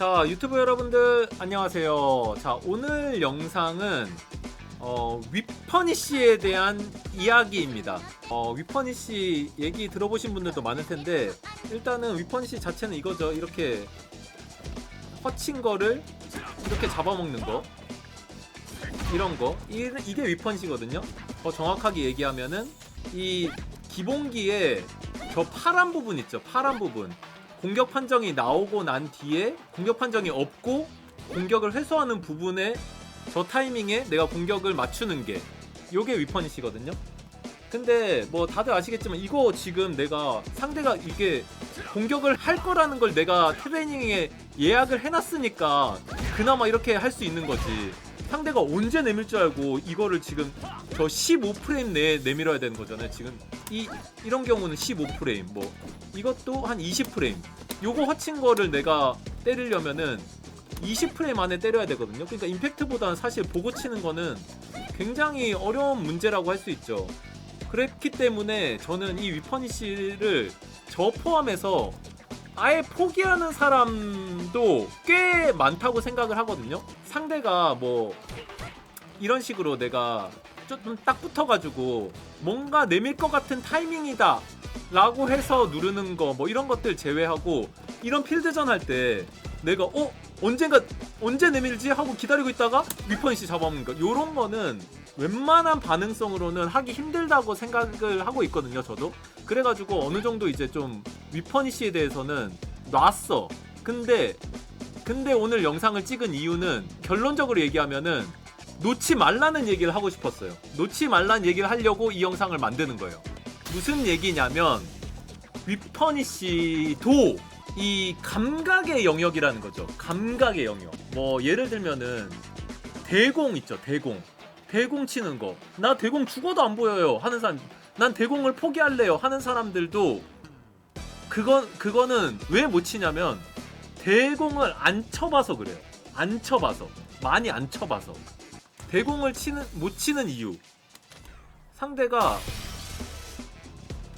자 유튜브 여러분들 안녕하세요. 자 오늘 영상은 어, 위퍼니시에 대한 이야기입니다. 어, 위퍼니시 얘기 들어보신 분들도 많을 텐데 일단은 위퍼니시 자체는 이거죠. 이렇게 허친 거를 이렇게 잡아먹는 거 이런 거 이, 이게 위퍼니시거든요. 더 정확하게 얘기하면은 이 기본기에 저 파란 부분 있죠. 파란 부분 공격 판정이 나오고 난 뒤에 공격 판정이 없고 공격을 회수하는 부분에 저 타이밍에 내가 공격을 맞추는 게 요게 위퍼니시거든요. 근데 뭐 다들 아시겠지만 이거 지금 내가 상대가 이게 공격을 할 거라는 걸 내가 트레이닝에 예약을 해놨으니까 그나마 이렇게 할 수 있는 거지. 상대가 언제 내밀 줄 알고 이거를 지금 저 15프레임 내에 내밀어야 되는 거잖아요. 지금 이 이런 경우는 15프레임 뭐 이것도 한 20프레임. 요거 허친 거를 내가 때리려면은 20프레임 안에 때려야 되거든요. 그러니까 임팩트보다는 사실 보고 치는 거는 굉장히 어려운 문제라고 할 수 있죠. 그랬기 때문에 저는 이 위퍼니시를 저 포함해서 아예 포기하는 사람도 꽤 많다고 생각을 하거든요. 상대가 뭐 이런 식으로 내가 좀 딱 붙어가지고 뭔가 내밀 것 같은 타이밍이다 라고 해서 누르는 거 뭐 이런 것들 제외하고 이런 필드전 할 때 내가 어? 언젠가 언제 내밀지? 하고 기다리고 있다가 위퍼니시 잡아먹는 거. 요런 거는 웬만한 반응성으로는 하기 힘들다고 생각을 하고 있거든요 저도. 그래가지고 어느 정도 이제 좀 위퍼니시에 대해서는 놨어 근데 근데 오늘 영상을 찍은 이유는 결론적으로 얘기하면은 놓지 말라는 얘기를 하고 싶었어요 놓지 말라는 얘기를 하려고 이 영상을 만드는 거예요 무슨 얘기냐면 위퍼니시도 이 감각의 영역이라는 거죠. 감각의 영역. 뭐 예를 들면은 대공 있죠. 대공. 대공 치는 거. 나 대공 죽어도 안 보여요. 하는 사람. 난 대공을 포기할래요. 하는 사람들도 그건 그거는 왜 못 치냐면 대공을 안 쳐봐서 그래요. 안 쳐봐서. 많이 안 쳐봐서. 대공을 치는 못 치는 이유. 상대가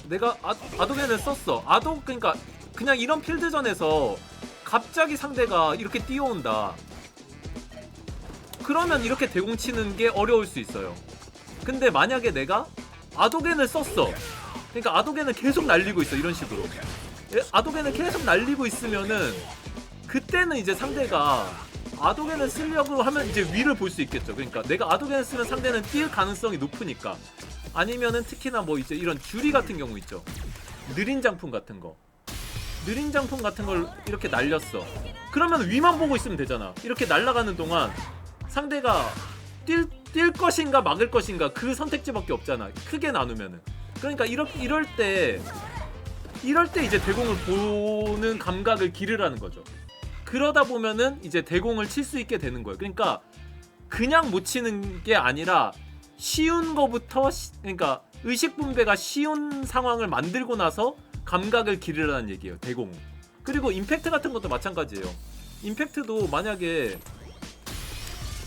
내가 아, 아도겐을 썼어. 아도 그러니까 그냥 이런 필드전에서 갑자기 상대가 이렇게 뛰어온다. 그러면 이렇게 대공 치는 게 어려울 수 있어요. 근데 만약에 내가 아도겐을 썼어. 그러니까 아도겐을 계속 날리고 있어. 이런 식으로. 예, 아도겐을 계속 날리고 있으면은 그때는 이제 상대가 아도겐을 쓰려고 하면 이제 위를 볼 수 있겠죠. 그러니까 내가 아도겐을 쓰면 상대는 뛸 가능성이 높으니까. 아니면은 특히나 뭐 이제 이런 주리 같은 경우 있죠. 느린 장풍 같은 거. 느린 장풍 같은 걸 이렇게 날렸어. 그러면 위만 보고 있으면 되잖아. 이렇게 날아가는 동안 상대가 뛸, 뛸 것인가 막을 것인가 그 선택지밖에 없잖아. 크게 나누면은. 그러니까 이렇게 이럴 때 이럴 때 이제 대공을 보는 감각을 기르라는 거죠. 그러다 보면은 이제 대공을 칠 수 있게 되는 거예요. 그러니까 그냥 못 치는 게 아니라 쉬운 거부터 시- 그러니까 의식 분배가 쉬운 상황을 만들고 나서 감각을 기르라는 얘기예요. 대공. 그리고 임팩트 같은 것도 마찬가지예요. 임팩트도 만약에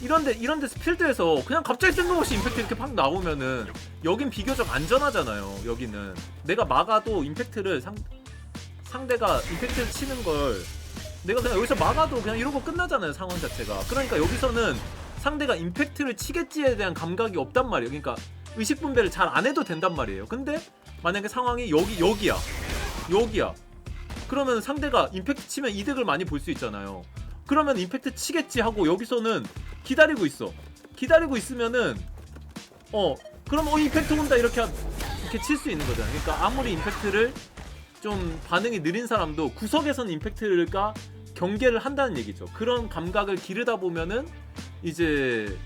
이런데 이런데 필드에서 그냥 갑자기 뜬금없이 임팩트 이렇게 팍 나오면은 여긴 비교적 안전하잖아요. 여기는 내가 막아도 임팩트를 상 상대가 임팩트를 치는 걸 내가 그냥 여기서 막아도 그냥 이러고 끝나잖아요. 상황 자체가. 그러니까 여기서는 상대가 임팩트를 치겠지에 대한 감각이 없단 말이에요. 그러니까 의식 분배를 잘 안 해도 된단 말이에요. 근데 만약에 상황이 여기 여기야. 여기야. 그러면 상대가 임팩트 치면 이득을 많이 볼 수 있잖아요. 그러면 임팩트 치겠지 하고 여기서는 기다리고 있어. 기다리고 있으면은 어 그럼 어 임팩트 온다 이렇게 하- 이렇게 칠 수 있는 거잖아요. 그러니까 아무리 임팩트를 좀 반응이 느린 사람도 구석에서는 임팩트가 경계를 한다는 얘기죠. 그런 감각을 기르다 보면은 이제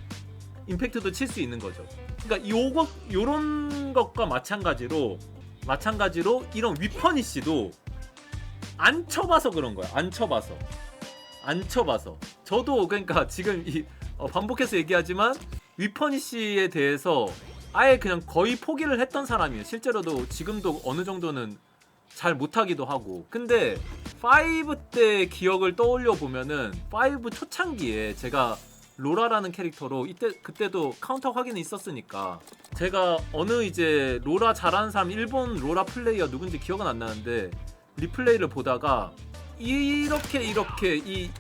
임팩트도 칠 수 있는 거죠. 그러니까 요거 요런 것과 마찬가지로 마찬가지로 이런 위퍼니시도 안 쳐봐서 그런 거야. 안 쳐봐서. 안 쳐봐서. 저도 그러니까 지금 이 어, 반복해서 얘기하지만 위퍼니시에 대해서 아예 그냥 거의 포기를 했던 사람이에요. 실제로도 지금도 어느 정도는 잘 못하기도 하고. 근데 5 때 기억을 떠올려 보면은 5 초창기에 제가 로라라는 캐릭터로 이때 그때도 카운터 확인이 있었으니까 제가 어느 이제 로라 잘하는 사람 일본 로라 플레이어 누군지 기억은 안 나는데 리플레이를 보다가 이렇게 이렇게 이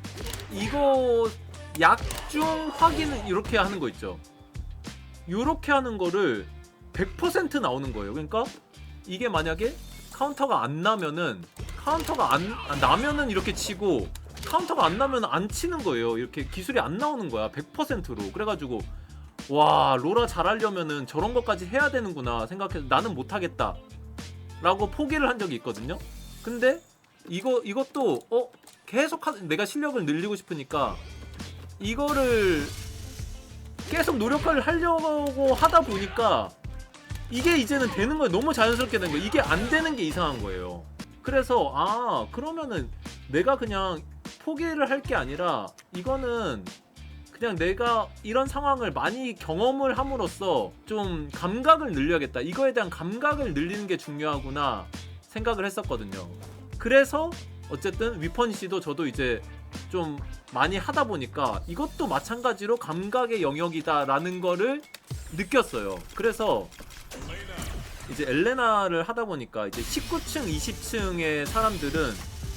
이거 약중 확인을 이렇게 하는 거 있죠. 이렇게 하는 거를 100% 나오는 거예요. 그러니까 이게 만약에 카운터가 안 나면은 카운터가 안, 안 나면은 이렇게 치고 카운터가 안 나면 안 치는 거예요. 이렇게 기술이 안 나오는 거야. 100%로. 그래가지고 와 로라 잘하려면은 저런 것까지 해야 되는구나 생각해서 나는 못하겠다. 라고 포기를 한 적이 있거든요. 근데 이거 이것도 어 계속 하, 내가 실력을 늘리고 싶으니까 이거를 계속 노력을 하려고 하다 보니까 이게 이제는 되는 거예요. 너무 자연스럽게 된 거예요. 이게 안 되는 게 이상한 거예요. 그래서 아 그러면은 내가 그냥 포기를 할 게 아니라 이거는 그냥 내가 이런 상황을 많이 경험을 함으로써 좀 감각을 늘려야겠다. 이거에 대한 감각을 늘리는 게 중요하구나 생각을 했었거든요. 그래서 어쨌든 위펀 씨도 저도 이제 좀 많이 하다 보니까 이것도 마찬가지로 감각의 영역이다라는 거를 느꼈어요. 그래서 이제 엘레나를 하다 보니까 이제 19층, 20층의 사람들은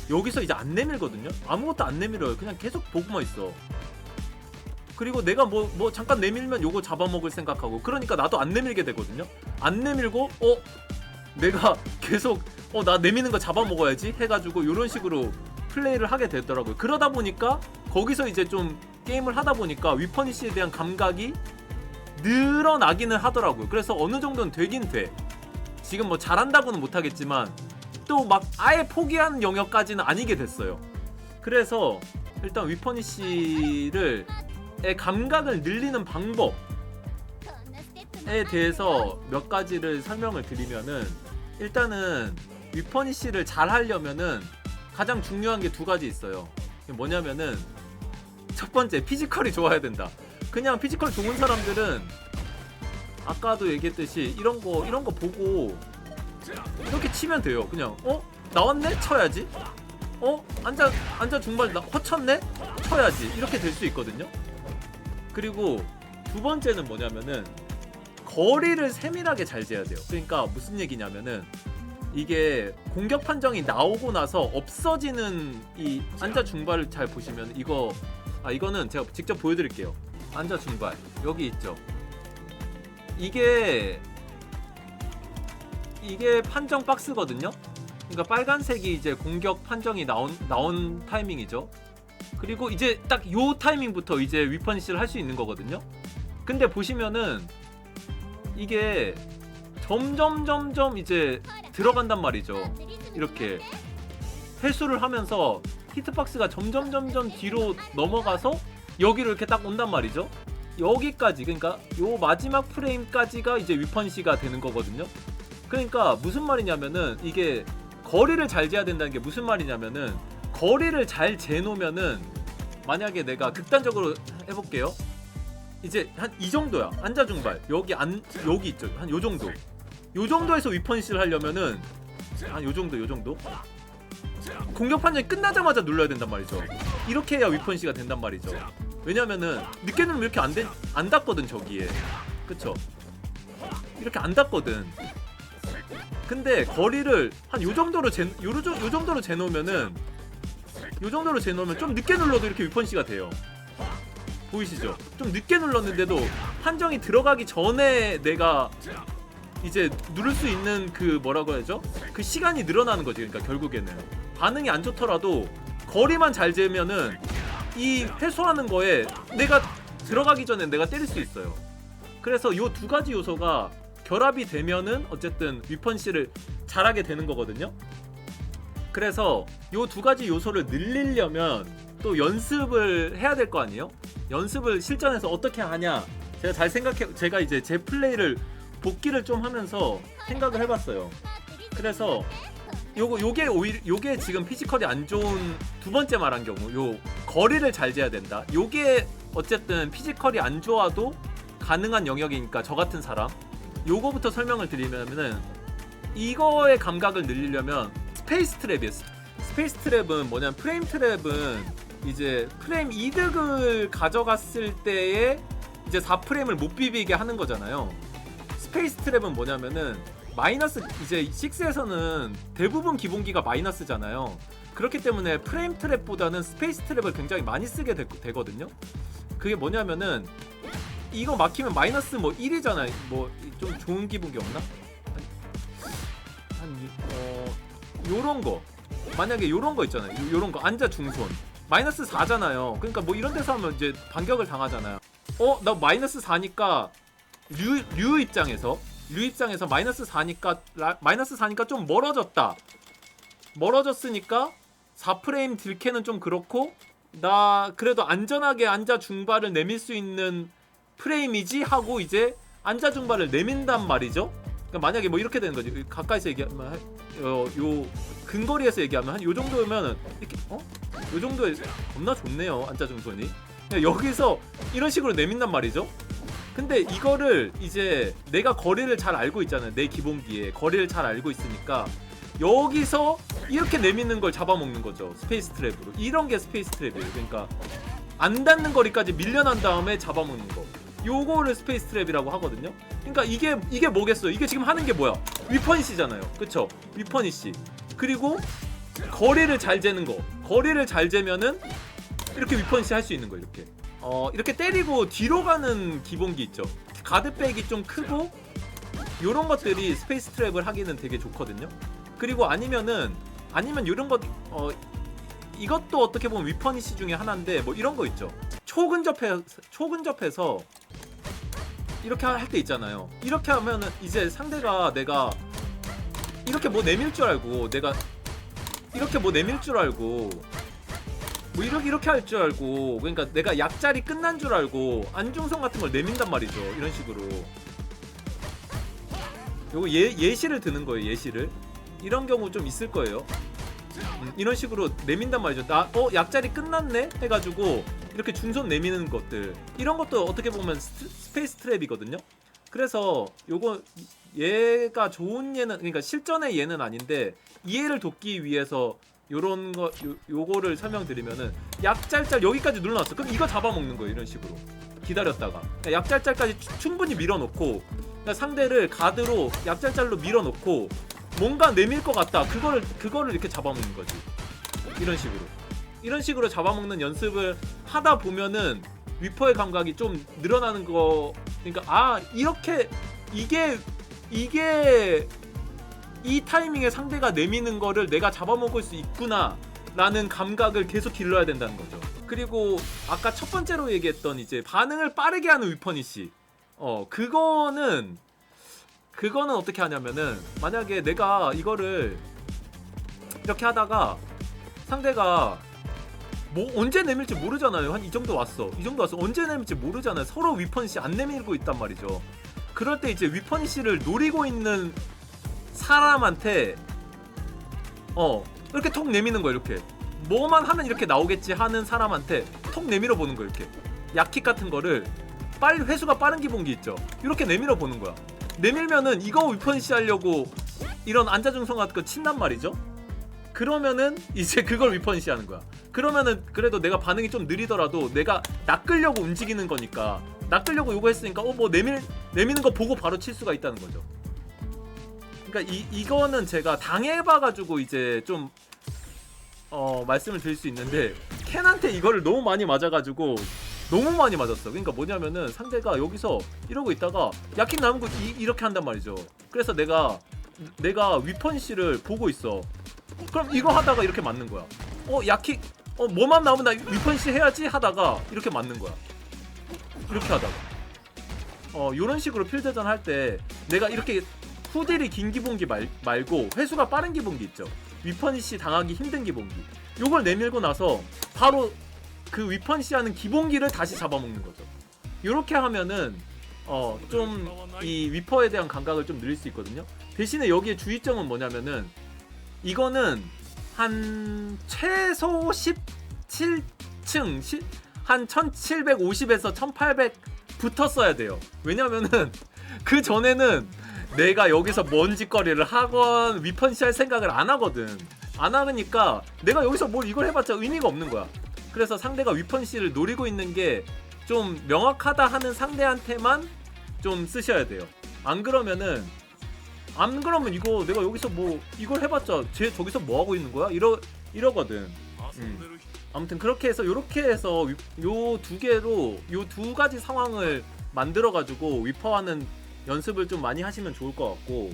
여기서 이제 안 내밀거든요. 아무것도 안 내밀어요. 그냥 계속 보고만 있어. 그리고 내가 뭐 뭐 잠깐 내밀면 요거 잡아먹을 생각하고 그러니까 나도 안 내밀게 되거든요. 안 내밀고 어 내가 계속 어 나 내미는 거 잡아먹어야지 해가지고 이런 식으로 플레이를 하게 되더라고요. 그러다 보니까 거기서 이제 좀 게임을 하다 보니까 위퍼니시에 대한 감각이 늘어나기는 하더라고요. 그래서 어느 정도는 되긴 돼. 지금 뭐 잘한다고는 못하겠지만 또 막 아예 포기한 영역까지는 아니게 됐어요. 그래서 일단 위퍼니시를 의 감각을 늘리는 방법에 대해서 몇 가지를 설명을 드리면은 일단은 위퍼니시를 잘 하려면은 가장 중요한 게 두 가지 있어요. 뭐냐면은 첫 번째 피지컬이 좋아야 된다. 그냥 피지컬 좋은 사람들은 아까도 얘기했듯이 이런 거 이런 거 보고 이렇게 치면 돼요. 그냥 어 나왔네 쳐야지. 어 앉아 앉아 중발 나 허쳤네 쳐야지 이렇게 될 수 있거든요. 그리고 두 번째는 뭐냐면은 거리를 세밀하게 잘 재야 돼요. 그러니까 무슨 얘기냐면은 이게 공격 판정이 나오고 나서 없어지는 이 앉아 중발을 잘 보시면 이거 아 이거는 제가 직접 보여드릴게요. 앉아 중발 여기 있죠. 이게 이게 판정 박스거든요. 그러니까 빨간색이 이제 공격 판정이 나온 나온 타이밍이죠. 그리고 이제 딱 요 타이밍부터 이제 위펀시를 할 수 있는 거거든요. 근데 보시면은 이게 점점 점점 이제 들어간단 말이죠. 이렇게 회수를 하면서 히트박스가 점점 점점 뒤로 넘어가서 여기로 이렇게 딱 온단 말이죠. 여기까지 그러니까 요 마지막 프레임까지가 이제 위펀시가 되는 거거든요. 그러니까 무슨 말이냐면은 이게 거리를 잘 재야 된다는 게 무슨 말이냐면은 거리를 잘 재놓으면은 만약에 내가 극단적으로 해볼게요. 이제 한 이 정도야. 앉아 중발 여기 안 여기 있죠. 한 요 정도. 요 정도에서 위펀시를 하려면은 한 요 정도 요 정도. 공격 판정이 끝나자마자 눌러야 된단 말이죠. 이렇게 해야 위펀시가 된단 말이죠. 왜냐면은 늦게 누르면 이렇게 안, 된, 안 닿거든 저기에. 그쵸? 이렇게 안 닿거든. 근데 거리를 한 요 정도로 재, 요, 정- 요 정도로 재놓으면은 요 정도로 재놓으면 좀 늦게 눌러도 이렇게 위펀시가 돼요. 보이시죠? 좀 늦게 눌렀는데도 판정이 들어가기 전에 내가 이제 누를 수 있는 그 뭐라고 해야죠? 그 시간이 늘어나는 거지. 그러니까 결국에는 반응이 안 좋더라도 거리만 잘 재면은 이 회수하는 거에 내가 들어가기 전에 내가 때릴 수 있어요. 그래서 요 두 가지 요소가 결합이 되면은 어쨌든 위펀시를 잘하게 되는 거거든요. 그래서 요 두 가지 요소를 늘리려면 또 연습을 해야 될 거 아니에요? 연습을 실전에서 어떻게 하냐? 제가 잘 생각해 제가 이제 제 플레이를 복기를 좀 하면서 생각을 해봤어요. 그래서 요거 요게 오히려 요게 지금 피지컬이 안 좋은 두 번째 말한 경우 요 거리를 잘 재야 된다. 요게 어쨌든 피지컬이 안 좋아도 가능한 영역이니까 저 같은 사람 요거부터 설명을 드리면은 이거의 감각을 늘리려면 스페이스 트랩이에요. 스- 스페이스 트랩은 뭐냐면 프레임 트랩은 이제 프레임 이득을 가져갔을 때에 이제 4프레임을 못 비비게 하는 거잖아요. 스페이스 트랩은 뭐냐면은 마이너스 이제 6에서는 대부분 기본기가 마이너스잖아요. 그렇기 때문에 프레임 트랩보다는 스페이스 트랩을 굉장히 많이 쓰게 되, 되거든요. 그게 뭐냐면은 이거 막히면 마이너스 뭐 1이잖아요. 뭐 좀 좋은 기분이 없나? 한 이- 어, 요런 거 만약에 요런 거 있잖아요. 요- 요런 거 앉아 중손 마이너스 4잖아요. 그러니까 뭐 이런 데서 하면 이제 반격을 당하잖아요. 어, 나 마이너스 4니까 류, 류 입장에서 류 입장에서 마이너스 4니까 라, 마이너스 4니까 좀 멀어졌다. 멀어졌으니까 4프레임 딜캐는 좀 그렇고 나 그래도 안전하게 앉아 중발을 내밀 수 있는 프레임이지 하고 이제 앉아 중발을 내민단 말이죠. 그러니까 만약에 뭐 이렇게 되는 거지. 가까이서 얘기하면 한- 어, 요 근거리에서 얘기하면 한 요 정도면은 이렇게 어? 요 정도에 겁나 좋네요. 중선이. 그냥 여기서 이런 식으로 내민단 말이죠. 근데 이거를 이제 내가 거리를 잘 알고 있잖아요. 내 기본기에 거리를 잘 알고 있으니까 여기서 이렇게 내미는 걸 잡아먹는 거죠. 스페이스 트랩으로. 이런 게 스페이스 트랩이에요. 그러니까 안 닿는 거리까지 밀려난 다음에 잡아먹는 거. 요거를 스페이스 트랩이라고 하거든요. 그러니까 이게 이게 뭐겠어요? 이게 지금 하는 게 뭐야? 위퍼니시잖아요. 그쵸? 위퍼니시. 그리고 거리를 잘 재는 거. 거리를 잘 재면은 이렇게 위퍼니시 할 수 있는 거 이렇게. 어 이렇게 때리고 뒤로 가는 기본기 있죠. 가드백이 좀 크고 요런 것들이 스페이스 트랩을 하기는 되게 좋거든요. 그리고 아니면은 아니면 이런 것 어 이것도 어떻게 보면 위퍼니시 중에 하나인데 뭐 이런 거 있죠. 초근접해 초근접해서 이렇게 할 때 있잖아요. 이렇게 하면은 이제 상대가 내가 이렇게 뭐 내밀 줄 알고 내가 이렇게 뭐 내밀 줄 알고 뭐 이렇게 이렇게 할 줄 알고 그러니까 내가 약자리 끝난 줄 알고 안중성 같은 걸 내민단 말이죠. 이런 식으로. 요거 예, 예시를 드는 거예요. 예시를. 이런 경우 좀 있을 거예요. 음, 이런 식으로 내민단 말이죠. 나 어 약자리 끝났네 해가지고 이렇게 중손 내미는 것들 이런 것도 어떻게 보면 스, 스페이스 트랩이거든요. 그래서 요거 얘가 좋은 얘는 그러니까 실전의 얘는 아닌데 이해를 돕기 위해서 요런 거 요, 요거를 설명드리면은 약짤짤 여기까지 눌러놨어. 그럼 이거 잡아먹는 거예요. 이런 식으로 기다렸다가 그러니까 약짤짤까지 추- 충분히 밀어놓고 그러니까 상대를 가드로 약짤짤로 밀어놓고 뭔가 내밀 것 같다. 그거를 그거를 이렇게 잡아먹는 거지. 이런 식으로. 이런 식으로 잡아먹는 연습을 하다 보면은 위퍼의 감각이 좀 늘어나는 거. 그러니까 아 이렇게 이게 이게 이 타이밍에 상대가 내미는 거를 내가 잡아먹을 수 있구나. 라는 감각을 계속 길러야 된다는 거죠. 그리고 아까 첫 번째로 얘기했던 이제 반응을 빠르게 하는 위퍼니시. 어, 그거는 그거는 어떻게 하냐면은 만약에 내가 이거를 이렇게 하다가 상대가 뭐 언제 내밀지 모르잖아요. 한 이 정도 왔어. 이 정도 왔어. 언제 내밀지 모르잖아요. 서로 위퍼니시 안 내밀고 있단 말이죠. 그럴 때 이제 위퍼니시를 노리고 있는 사람한테 어 이렇게 톡 내미는 거 이렇게 뭐만 하면 이렇게 나오겠지 하는 사람한테 톡 내밀어 보는 거 이렇게 약킥 같은 거를 빨리 회수가 빠른 기본기 있죠. 이렇게 내밀어 보는 거야. 내밀면은 이거 위펀시 하려고 이런 안자중성 같은 거 친단 말이죠. 그러면은 이제 그걸 위펀시 하는 거야. 그러면은 그래도 내가 반응이 좀 느리더라도 내가 낚으려고 움직이는 거니까 낚으려고 요거 했으니까 어 뭐 내밀 내미는 거 보고 바로 칠 수가 있다는 거죠. 그러니까 이 이거는 제가 당해봐 가지고 이제 좀 어, 말씀을 드릴 수 있는데 켄한테 이거를 너무 많이 맞아가지고 너무 많이 맞았어. 그러니까 뭐냐면은 상대가 여기서 이러고 있다가 야킨 남은 거 이, 이렇게 한단 말이죠. 그래서 내가 내가 위펀시를 보고 있어. 그럼 이거 하다가 이렇게 맞는 거야. 어 야킥 어 뭐만 나오면 나 위펀시 해야지 하다가 이렇게 맞는 거야. 이렇게 하다가 어 요런 식으로 필드전 할 때 내가 이렇게 후딜이 긴 기본기 말, 말고 회수가 빠른 기본기 있죠. 위펀시 당하기 힘든 기본기. 요걸 내밀고 나서 바로 그 위펀시 하는 기본기를 다시 잡아먹는 거죠. 요렇게 하면은 어 좀 이 위퍼에 대한 감각을 좀 늘릴 수 있거든요. 대신에 여기에 주의점은 뭐냐면은 이거는 한 최소 17층 한 1750에서 1800 붙었어야 돼요. 왜냐면은 그 전에는 내가 여기서 먼 짓거리를 하건 위펀시 할 생각을 안 하거든. 안 하니까 내가 여기서 뭘 이걸 해봤자 의미가 없는 거야. 그래서 상대가 위펀시를 노리고 있는 게 좀 명확하다 하는 상대한테만 좀 쓰셔야 돼요. 안 그러면은 안 그러면 이거 내가 여기서 뭐 이걸 해봤자 쟤 저기서 뭐 하고 있는 거야? 이러 이러거든. 음. 아무튼 그렇게 해서 요렇게 해서 요 두 개로 요 두 가지 상황을 만들어 가지고 위퍼하는 연습을 좀 많이 하시면 좋을 것 같고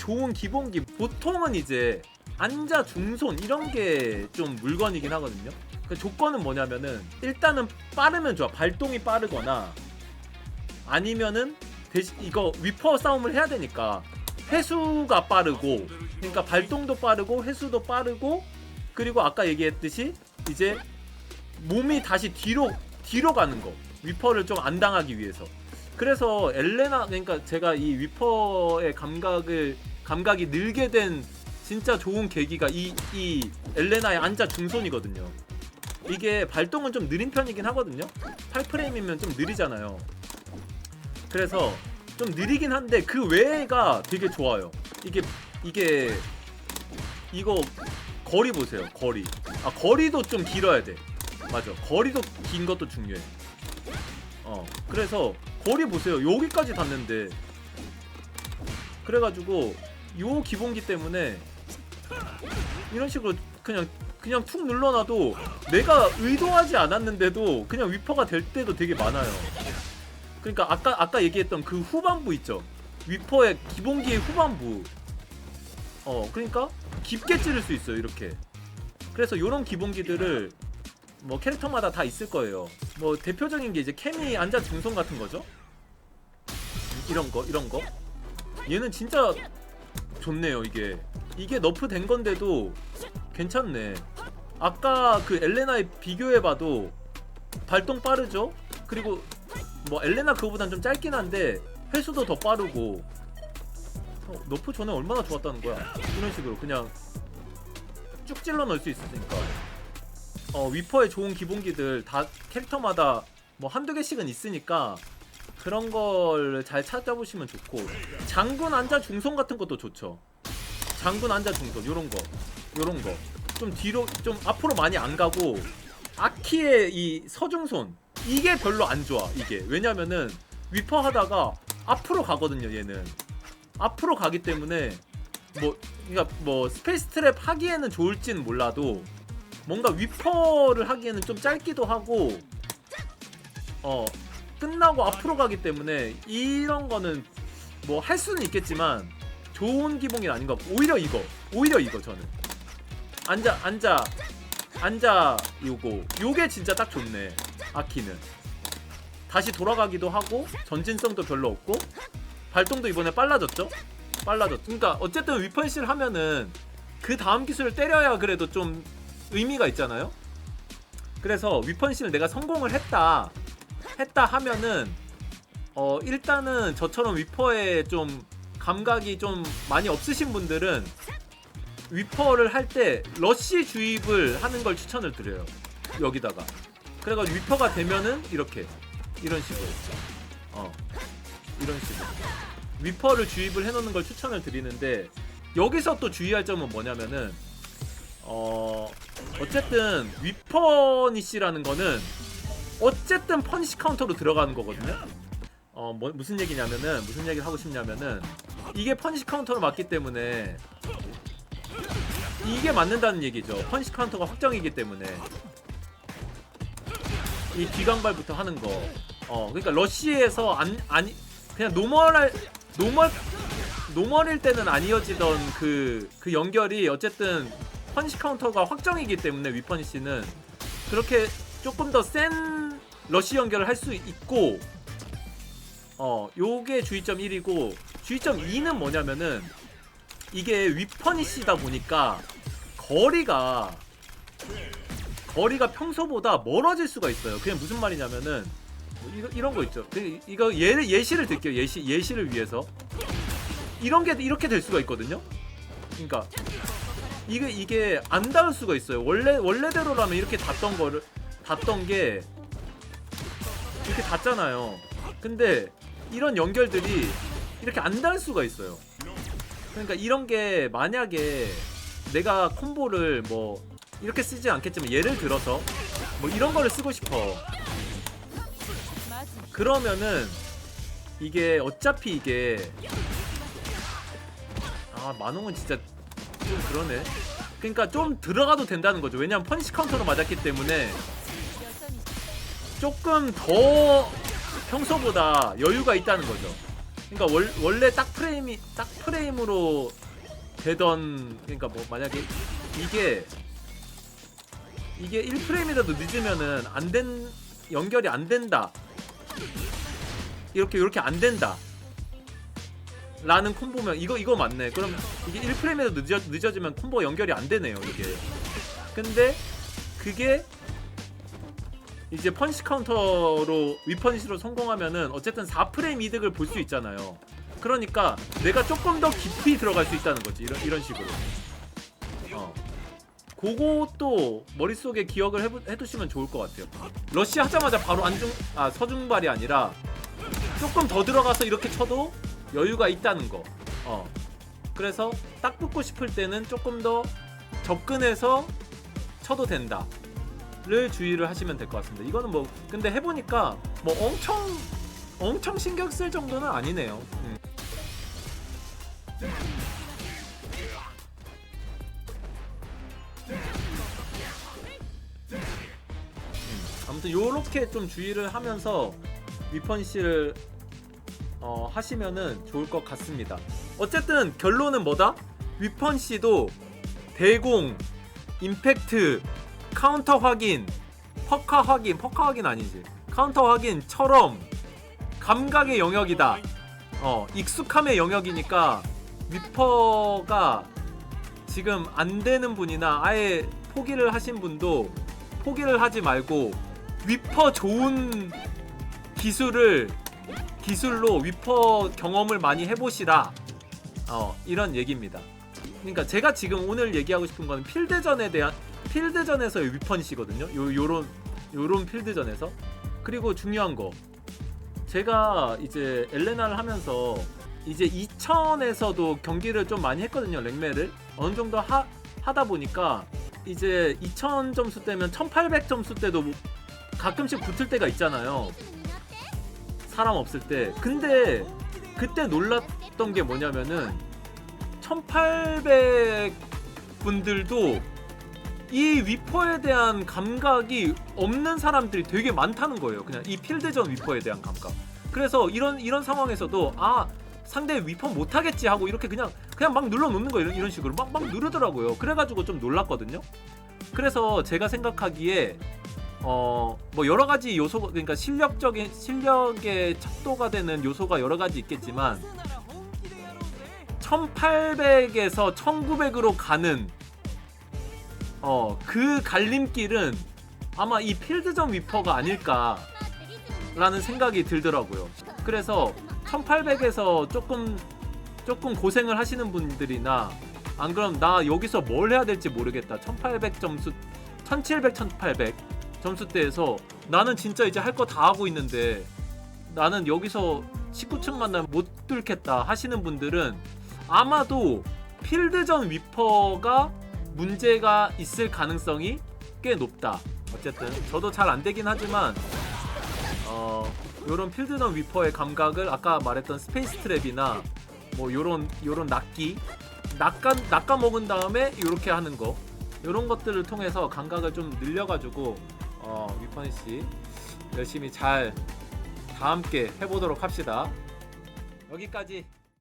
좋은 기본기 보통은 이제 안자 중손 이런 게 좀 물건이긴 하거든요. 그 조건은 뭐냐면은 일단은 빠르면 좋아. 발동이 빠르거나 아니면은 대신 이거 위퍼 싸움을 해야 되니까 회수가 빠르고 그러니까 발동도 빠르고 회수도 빠르고 그리고 아까 얘기했듯이 이제 몸이 다시 뒤로 뒤로 가는 거 위퍼를 좀 안 당하기 위해서 그래서 엘레나 그러니까 제가 이 위퍼의 감각을 감각이 늘게 된 진짜 좋은 계기가 이 이 엘레나의 안자 중손이거든요. 이게 발동은 좀 느린 편이긴 하거든요. 8프레임이면 좀 느리잖아요. 그래서 좀 느리긴 한데 그 외가 되게 좋아요. 이게 이게 이거 거리 보세요. 거리. 아 거리도 좀 길어야 돼. 맞아. 거리도 긴 것도 중요해. 어. 그래서 거리 보세요. 여기까지 닿는데. 그래가지고 요 기본기 때문에 이런 식으로 그냥 그냥 툭 눌러놔도 내가 의도하지 않았는데도 그냥 위퍼가 될 때도 되게 많아요. 그러니까 아까 아까 얘기했던 그 후반부 있죠. 위퍼의 기본기의 후반부. 어, 그러니까 깊게 찌를 수 있어요. 이렇게. 그래서 이런 기본기들을 뭐 캐릭터마다 다 있을 거예요. 뭐 대표적인 게 이제 케미 안자 중성 같은 거죠. 이런 거, 이런 거. 얘는 진짜 좋네요. 이게 이게 너프 된 건데도 괜찮네. 아까 그 엘레나에 비교해봐도 발동 빠르죠. 그리고 뭐 엘레나 그거보단 좀 짧긴 한데 회수도 더 빠르고 어, 너프 전에 얼마나 좋았다는 거야. 이런 식으로 그냥 쭉 찔러 넣을 수 있으니까. 어, 위퍼의 좋은 기본기들 다 캐릭터마다 뭐 한두 개씩은 있으니까 그런 걸 잘 찾아보시면 좋고 장군 안자 중손 같은 것도 좋죠. 장군 안자 중손 요런 거 요런 거. 좀 뒤로 좀 앞으로 많이 안 가고 아키의 이 서중손 이게 별로 안 좋아 이게. 왜냐면은 위퍼 하다가 앞으로 가거든요 얘는. 앞으로 가기 때문에 뭐 그러니까 뭐 스페이스 트랩 하기에는 좋을진 몰라도 뭔가 위퍼를 하기에는 좀 짧기도 하고 어 끝나고 앞으로 가기 때문에 이런 거는 뭐 할 수는 있겠지만 좋은 기본이 아닌 것 같고 오히려 이거. 오히려 이거 저는. 앉아 앉아. 앉아 요거 요게 진짜 딱 좋네. 아키는. 다시 돌아가기도 하고 전진성도 별로 없고 발동도 이번에 빨라졌죠? 빨라졌 그러니까 어쨌든 위펀시를 하면은 그 다음 기술을 때려야 그래도 좀 의미가 있잖아요? 그래서 위펀시를 내가 성공을 했다 했다 하면은 어 일단은 저처럼 위퍼에 좀 감각이 좀 많이 없으신 분들은 위퍼를 할 때 러쉬 주입을 하는 걸 추천을 드려요. 여기다가. 그래가지고 위퍼가 되면은 이렇게. 이런 식으로. 어. 이런 식으로. 위퍼를 주입을 해놓는 걸 추천을 드리는데 여기서 또 주의할 점은 뭐냐면은 어 어쨌든 위퍼니시라는 거는 어쨌든 펀시 카운터로 들어가는 거거든요. 어, 뭐, 무슨 얘기냐면은 무슨 얘기를 하고 싶냐면은 이게 펀시 카운터로 맞기 때문에 이게 맞는다는 얘기죠. 펀시 카운터가 확정이기 때문에 이 기강발부터 하는 거. 어, 그러니까 러시에서 안 아니 그냥 노멀할 노멀 노멀일 때는 안 이어지던 그, 그 연결이 어쨌든 펀시 카운터가 확정이기 때문에 위퍼니시는 그렇게 조금 더센 러시 연결을 할 수 있고 어 요게 주의점 1이고 주의점 2는 뭐냐면은 이게 위퍼니시다 보니까 거리가 거리가 평소보다 멀어질 수가 있어요. 그냥 무슨 말이냐면은 뭐 이런 거 있죠. 그 이거 예, 예시를 들게요. 예시 예시를 위해서 이런 게 이렇게 될 수가 있거든요. 그러니까 이게 이게 안 닿을 수가 있어요. 원래 원래대로라면 이렇게 닿던 거를 닿던 게 이렇게 닿잖아요. 근데 이런 연결들이 이렇게 안 닿을 수가 있어요. 그러니까 이런 게 만약에 내가 콤보를 뭐 이렇게 쓰지 않겠지만 예를 들어서 뭐 이런 거를 쓰고 싶어. 그러면은 이게 어차피 이게 아 만홍은 진짜 좀 그러네. 그러니까 좀 들어가도 된다는 거죠. 왜냐면 펀치 카운터로 맞았기 때문에 조금 더 평소보다 여유가 있다는 거죠. 그러니까 월, 원래 딱 프레임이 딱 프레임으로 되던 그러니까 뭐 만약에 이게 이게 1프레임이라도 늦으면은 안 된 연결이 안 된다. 이렇게 이렇게 안 된다. 라는 콤보면 이거 이거 맞네. 그럼 이게 1프레임에도 늦어, 늦어지면 콤보 연결이 안 되네요, 이게. 근데 그게 이제 펀치 카운터로 위펀치로 성공하면은 어쨌든 4프레임 이득을 볼 수 있잖아요. 그러니까 내가 조금 더 깊이 들어갈 수 있다는 거지. 이런 이런 식으로. 어. 그것도 머릿속에 기억을 해부, 해두시면 좋을 것 같아요. 러시 하자마자 바로 안중 아 서중발이 아니라 조금 더 들어가서 이렇게 쳐도 여유가 있다는 거. 어. 그래서 딱 붙고 싶을 때는 조금 더 접근해서 쳐도 된다. 를 주의를 하시면 될 것 같습니다. 이거는 뭐 근데 해보니까 뭐 엄청 엄청 신경 쓸 정도는 아니네요. 음. 음, 아무튼 요렇게 좀 주의를 하면서 위펀시를 어, 하시면은 좋을 것 같습니다. 어쨌든 결론은 뭐다? 위펀시도 대공, 임팩트, 카운터 확인, 퍼카 확인, 퍼카 확인 아니지. 카운터 확인처럼 감각의 영역이다. 어, 익숙함의 영역이니까 위퍼가 지금 안 되는 분이나 아예 포기를 하신 분도 포기를 하지 말고 위퍼 좋은 기술을 기술로 위퍼 경험을 많이 해보시라. 어, 이런 얘기입니다. 그러니까 제가 지금 오늘 얘기하고 싶은 거는 필드전에 대한 필드전에서의 위펀시거든요. 요 요런 요런 필드전에서 그리고 중요한 거 제가 이제 엘레나를 하면서 이제 2000에서도 경기를 좀 많이 했거든요. 랭매를 어느 정도 하, 하다 보니까 이제 2000 점수 때면 1800 점수 때도 뭐 가끔씩 붙을 때가 있잖아요. 사람 없을 때. 근데 그때 놀랐던 게 뭐냐면은 1800 분들도 이 위퍼에 대한 감각이 없는 사람들이 되게 많다는 거예요. 그냥 이 필드전 위퍼에 대한 감각. 그래서 이런 이런 상황에서도 아 상대 위퍼 못하겠지 하고 이렇게 그냥 그냥 막 눌러 놓는 거예요. 이런, 이런 식으로 막 막 누르더라고요. 그래가지고 좀 놀랐거든요. 그래서 제가 생각하기에 어 뭐 여러 가지 요소 그러니까 실력적인 실력의 척도가 되는 요소가 여러 가지 있겠지만 1800에서 1900으로 가는 어 그 갈림길은 아마 이 필드전 위퍼가 아닐까라는 생각이 들더라고요. 그래서 1800에서 조금 조금 고생을 하시는 분들이나 안 그럼 나 여기서 뭘 해야 될지 모르겠다. 1800 점수 1700 1800 점수대에서 나는 진짜 이제 할 거 다 하고 있는데 나는 여기서 19층 만나면 못 뚫겠다 하시는 분들은 아마도 필드전 위퍼가 문제가 있을 가능성이 꽤 높다. 어쨌든 저도 잘 안 되긴 하지만 어 요런 필드전 위퍼의 감각을 아까 말했던 스페이스 트랩이나 뭐 요런 요런 낚기 낚아 낚아 먹은 다음에 요렇게 하는 거 요런 것들을 통해서 감각을 좀 늘려가지고 어 위퍼니 씨 열심히 잘 다 함께 해보도록 합시다. 여기까지